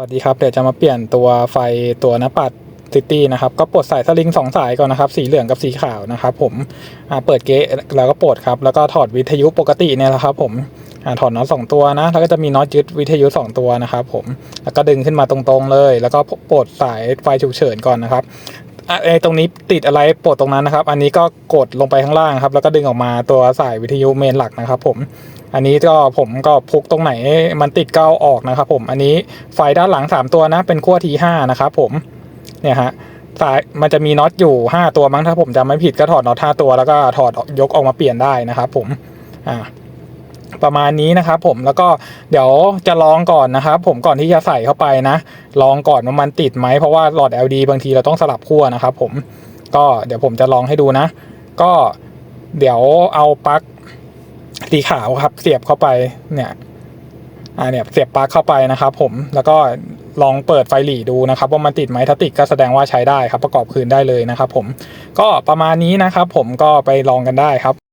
สวัสดีครับ เดี๋ยวจะมาเปลี่ยนตัวไฟตัวหน้าปัดซิตี้นะครับ ก็ปลดสายสลิงสองสายก่อนนะครับ สีเหลืองกับสีขาวนะครับ ผมเปิดเกะแล้วก็ปลดครับ แล้วก็ถอดวิทยุปกติเนี่ยแหละครับ ผมอถอดน็อตสองตัวนะ แล้วก็จะมีน็อตยึดวิทยุสองตัวนะครับ ผม แล้วก็ดึงขึ้นมาตรงๆเลย แล้วก็ปลดสายไฟฉุกเฉินก่อนนะครับ ไอตรงนี้ติดอะไรปลดตรงนั้นนะครับ อันนี้ก็กดลงไปข้างล่างครับ แล้วก็ดึงออกมาตัวสายวิทยุเมนหลักนะครับ ผม อันนี้ก็ผมก็พุกตรงไหนมันติดก็อาออกนะครับ ผม อันนี้ไฟด้านหลัง 3 ตัวนะ เป็นขั้วทีห้านะครับผม เนี่ยฮะสายมันจะมีน็อตอยู่ 5 ตัวมั้งถ้าผมจำไม่ผิดก็ถอดน็อต5ตัวแล้วก็ถอดยกออกมาเปลี่ยนได้นะครับ ผม อ่า ประมาณนี้นะครับผมแล้วก็เดี๋ยวจะลองก่อนนะครับผมก่อนที่จะใส่เข้าไปนะ ลองก่อนว่ามันติดไหมเพราะว่าหลอด LD บางทีเราต้องสลับขั้วนะครับผมก็เดี๋ยวผมจะลองให้ดูนะ ก็เดี๋ยวเอาปลั๊กสีขาวครับ เสียบเข้าไปเนี่ยอ่าเนี่ยเสียบปลั๊กเข้าไปนะครับผมแล้วก็ลองเปิดไฟหลีดูนะครับว่ามันติดไหมถ้าติดก็แสดงว่าใช้ได้ครับ ประกอบคืนได้เลยนะครับผมก็ประมาณนี้นะครับผมก็ไปลองกันได้ครับ